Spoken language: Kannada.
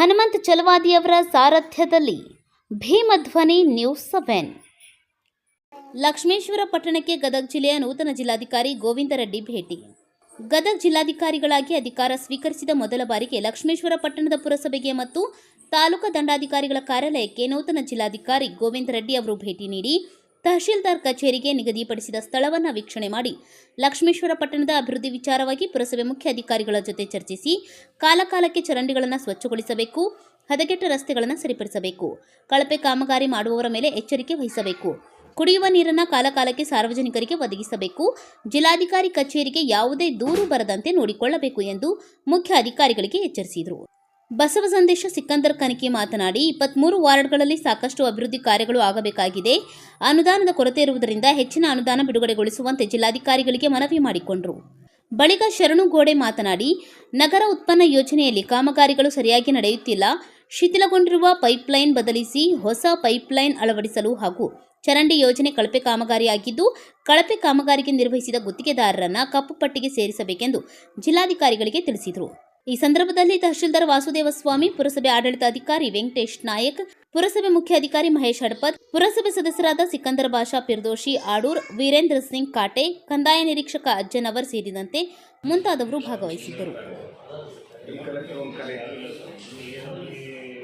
ಹನುಮಂತ್ ಚಲವಾದಿಯವರ ಸಾರಥ್ಯದಲ್ಲಿ ಭೀಮಧ್ವನಿ ನ್ಯೂಸ್ ಸೆವೆನ್. ಲಕ್ಷ್ಮೇಶ್ವರ ಪಟ್ಟಣಕ್ಕೆ ಗದಗ ಜಿಲ್ಲೆಯ ನೂತನ ಜಿಲ್ಲಾಧಿಕಾರಿ ಗೋವಿಂದ ರೆಡ್ಡಿ ಭೇಟಿ. ಗದಗ ಜಿಲ್ಲಾಧಿಕಾರಿಗಳಾಗಿ ಅಧಿಕಾರ ಸ್ವೀಕರಿಸಿದ ಮೊದಲ ಬಾರಿಗೆ ಲಕ್ಷ್ಮೇಶ್ವರ ಪಟ್ಟಣದ ಪುರಸಭೆಗೆ ಮತ್ತು ತಾಲೂಕು ದಂಡಾಧಿಕಾರಿಗಳ ಕಾರ್ಯಾಲಯಕ್ಕೆ ನೂತನ ಜಿಲ್ಲಾಧಿಕಾರಿ ಗೋವಿಂದ ರೆಡ್ಡಿ ಅವರು ಭೇಟಿ ನೀಡಿ ತಹಶೀಲ್ದಾರ್ ಕಚೇರಿಗೆ ನಿಗದಿಪಡಿಸಿದ ಸ್ಥಳವನ್ನು ವೀಕ್ಷಣೆ ಮಾಡಿ ಲಕ್ಷ್ಮೇಶ್ವರ ಪಟ್ಟಣದ ಅಭಿವೃದ್ಧಿ ವಿಚಾರವಾಗಿ ಪುರಸಭೆ ಮುಖ್ಯ ಅಧಿಕಾರಿಗಳ ಜೊತೆ ಚರ್ಚಿಸಿ ಕಾಲಕಾಲಕ್ಕೆ ಚರಂಡಿಗಳನ್ನು ಸ್ವಚ್ಛಗೊಳಿಸಬೇಕು, ಹದಗೆಟ್ಟ ರಸ್ತೆಗಳನ್ನು ಸರಿಪಡಿಸಬೇಕು, ಕಳಪೆ ಕಾಮಗಾರಿ ಮಾಡುವವರ ಮೇಲೆ ಎಚ್ಚರಿಕೆ ವಹಿಸಬೇಕು, ಕುಡಿಯುವ ನೀರನ್ನು ಕಾಲಕಾಲಕ್ಕೆ ಸಾರ್ವಜನಿಕರಿಗೆ ಒದಗಿಸಬೇಕು, ಜಿಲ್ಲಾಧಿಕಾರಿ ಕಚೇರಿಗೆ ಯಾವುದೇ ದೂರು ಬರದಂತೆ ನೋಡಿಕೊಳ್ಳಬೇಕು ಎಂದು ಮುಖ್ಯ ಅಧಿಕಾರಿಗಳಿಗೆ ಎಚ್ಚರಿಸಿದರು. ಬಸವ ಸಂದೇಶ ಸಿಕ್ಕಂದರ್ ಕನಿಕೆ ಮಾತನಾಡಿ, ಇಪ್ಪತ್ಮೂರು ವಾರ್ಡ್ಗಳಲ್ಲಿ ಸಾಕಷ್ಟು ಅಭಿವೃದ್ಧಿ ಕಾರ್ಯಗಳು ಆಗಬೇಕಾಗಿದೆ. ಅನುದಾನದ ಕೊರತೆ ಇರುವುದರಿಂದ ಹೆಚ್ಚಿನ ಅನುದಾನ ಬಿಡುಗಡೆಗೊಳಿಸುವಂತೆ ಜಿಲ್ಲಾಧಿಕಾರಿಗಳಿಗೆ ಮನವಿ ಮಾಡಿಕೊಂಡರು. ಬಳಿಕ ಶರಣು ಗೋಡೆ ಮಾತನಾಡಿ, ನಗರ ಉತ್ಪನ್ನ ಯೋಜನೆಯಲ್ಲಿ ಕಾಮಗಾರಿಗಳು ಸರಿಯಾಗಿ ನಡೆಯುತ್ತಿಲ್ಲ. ಶಿಥಿಲಗೊಂಡಿರುವ ಪೈಪ್ಲೈನ್ ಬದಲಿಸಿ ಹೊಸ ಪೈಪ್ಲೈನ್ ಅಳವಡಿಸಲು ಹಾಗೂ ಚರಂಡಿ ಯೋಜನೆ ಕಳಪೆ ಕಾಮಗಾರಿಯಾಗಿದ್ದು, ಕಳಪೆ ಕಾಮಗಾರಿಗೆ ನಿರ್ವಹಿಸಿದ ಗುತ್ತಿಗೆದಾರರನ್ನು ಕಪ್ಪು ಪಟ್ಟಿಗೆ ಸೇರಿಸಬೇಕೆಂದು ಜಿಲ್ಲಾಧಿಕಾರಿಗಳಿಗೆ ತಿಳಿಸಿದರು. ಈ ಸಂದರ್ಭದಲ್ಲಿ ತಹಶೀಲ್ದಾರ್ ವಾಸುದೇವ ಸ್ವಾಮಿ ಪುರಸಭೆ ಆಡಳಿತಾಧಿಕಾರಿ ವೆಂಕಟೇಶ್ ನಾಯಕ್, ಪುರಸಭೆ ಮುಖ್ಯ ಅಧಿಕಾರಿ ಮಹೇಶ್ ಹಡಪತ್, ಪುರಸಭೆ ಸದಸ್ಯರಾದ ಸಿಕಂದರ್ ಬಾಷಾ ಪಿರ್ದೋಶಿ ಆಡೂರ್, ವೀರೇಂದ್ರ ಸಿಂಗ್ ಕಾಟೆ, ಕಂದಾಯ ನಿರೀಕ್ಷಕ ಅಜ್ಜನವರ್ ಸೇರಿದಂತೆ ಮುಂತಾದವರು ಭಾಗವಹಿಸಿದ್ದರು.